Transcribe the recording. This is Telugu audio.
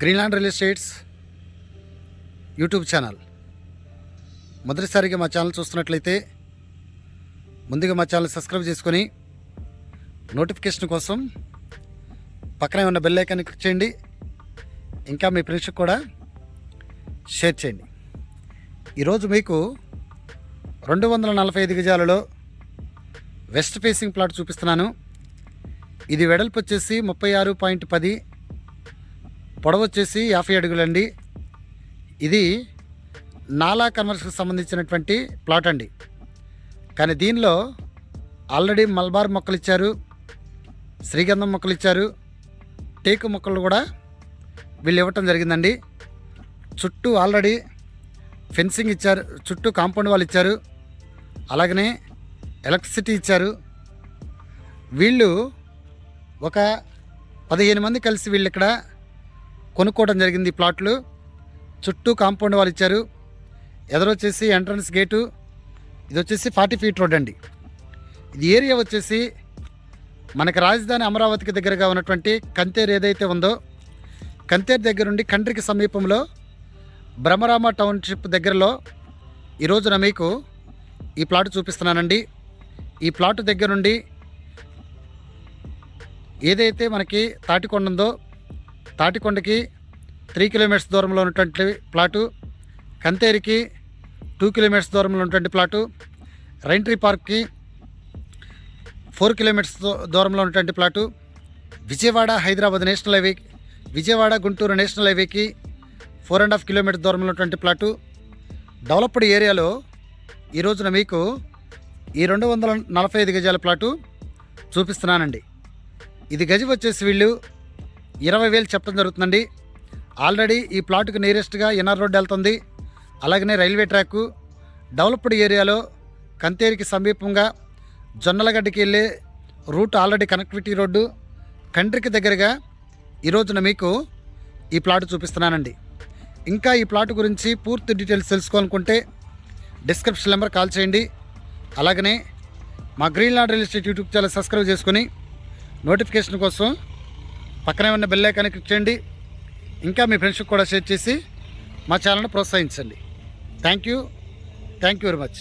Greenland real estates YouTube channel. మొదటిసారిగా మా ఛానల్ చూస్తున్నట్లయితే ముందుగా మా ఛానల్ సబ్స్క్రైబ్ చేసుకొని నోటిఫికేషన్ కోసం పక్కనే ఉన్న బెల్ ఐకాన్ని క్లిక్ చేయండి. ఇంకా మీ ఫ్రెండ్స్కి కూడా షేర్ చేయండి. ఈరోజు మీకు రెండు వందల నలభై ఐదు గజాలలో వెస్ట్ ఫేసింగ్ ప్లాట్ చూపిస్తున్నాను. ఇది వెడల్పు వచ్చేసి ముప్పై ఆరు పాయింట్ పది పొడవు వచ్చేసి యాభై అడుగులండి. ఇది నాలా కన్వర్స్కి సంబంధించినటువంటి ప్లాట్ అండి. కానీ దీనిలో ఆల్రెడీ మల్బార్ మొక్కలు ఇచ్చారు శ్రీగంధం మొక్కలు ఇచ్చారు టేకు మొక్కలు కూడా వీళ్ళు ఇవ్వటం జరిగిందండి. చుట్టూ ఆల్రెడీ ఫెన్సింగ్ ఇచ్చారు చుట్టూ కాంపౌండ్ వాళ్ళు ఇచ్చారు అలాగనే ఎలక్ట్రిసిటీ ఇచ్చారు. వీళ్ళు ఒక పదిహేను మంది కలిసి వీళ్ళు ఇక్కడ కొనుక్కోవడం జరిగింది ప్లాట్లు. చుట్టూ కాంపౌండ్ వాళ్ళు ఇచ్చారు. ఎదరొచ్చేసి ఎంట్రన్స్ గేటు. ఇది వచ్చేసి ఫార్టీ ఫీట్ రోడ్ అండి. ఇది ఏరియా వచ్చేసి మనకి రాజధాని అమరావతికి దగ్గరగా ఉన్నటువంటి కంతేరు ఏదైతే ఉందో కంతేరు దగ్గర నుండి కండ్రికి సమీపంలో బ్రహ్మరామ టౌన్షిప్ దగ్గరలో ఈ రోజున మీకు ఈ ప్లాట్ చూపిస్తున్నానండి. ఈ ప్లాట్ దగ్గర నుండి ఏదైతే మనకి తాటికొండ ఉందో తాటికొండకి త్రీ కిలోమీటర్స్ దూరంలో ఉన్నటువంటి ప్లాటు కంతేరికి టూ కిలోమీటర్స్ దూరంలో ఉన్నటువంటి ప్లాటు రైంట్రీ పార్క్కి ఫోర్ కిలోమీటర్స్ దూరంలో ఉన్నటువంటి plot Vijayawada Hyderabad national highway Vijayawada Guntur national హైవేకి ఫోర్ అండ్ హాఫ్ కిలోమీటర్ దూరంలో ఉన్నటువంటి ప్లాటు. డెవలప్డ్ ఏరియాలో ఈ రోజున మీకు ఈ రెండు వందల నలభై ఐదు గజాల ప్లాటు చూపిస్తున్నానండి. ఇది గజి వచ్చేసి వీళ్ళు ఇరవై వేలు చెప్పడం జరుగుతుందండి. ఆల్రెడీ ఈ ప్లాట్కి నియరెస్ట్గా ఎన్ఆర్ రోడ్ వెళ్తుంది. అలాగనే రైల్వే ట్రాకు డెవలప్డ్ ఏరియాలో కంతేరికి సమీపంగా జొన్నలగడ్డకి వెళ్ళే రూట్ ఆల్రెడీ కనెక్టివిటీ రోడ్డు కంట్రీకి దగ్గరగా ఈ రోజున మీకు ఈ ప్లాట్ చూపిస్తున్నానండి. ఇంకా ఈ ప్లాట్ గురించి పూర్తి డీటెయిల్స్ తెలుసుకోవాలనుకుంటే డిస్క్రిప్షన్ నెంబర్ కాల్ చేయండి. అలాగనే మా green land real estate YouTube channel subscribe చేసుకొని నోటిఫికేషన్ కోసం పక్కనే ఉన్న బెల్ ఐకాన్ని క్లిక్ చేయండి. ఇంకా మీ ఫ్రెండ్స్కి కూడా షేర్ చేసి మా ఛానల్ని ప్రోత్సహించండి. Thank you thank you very much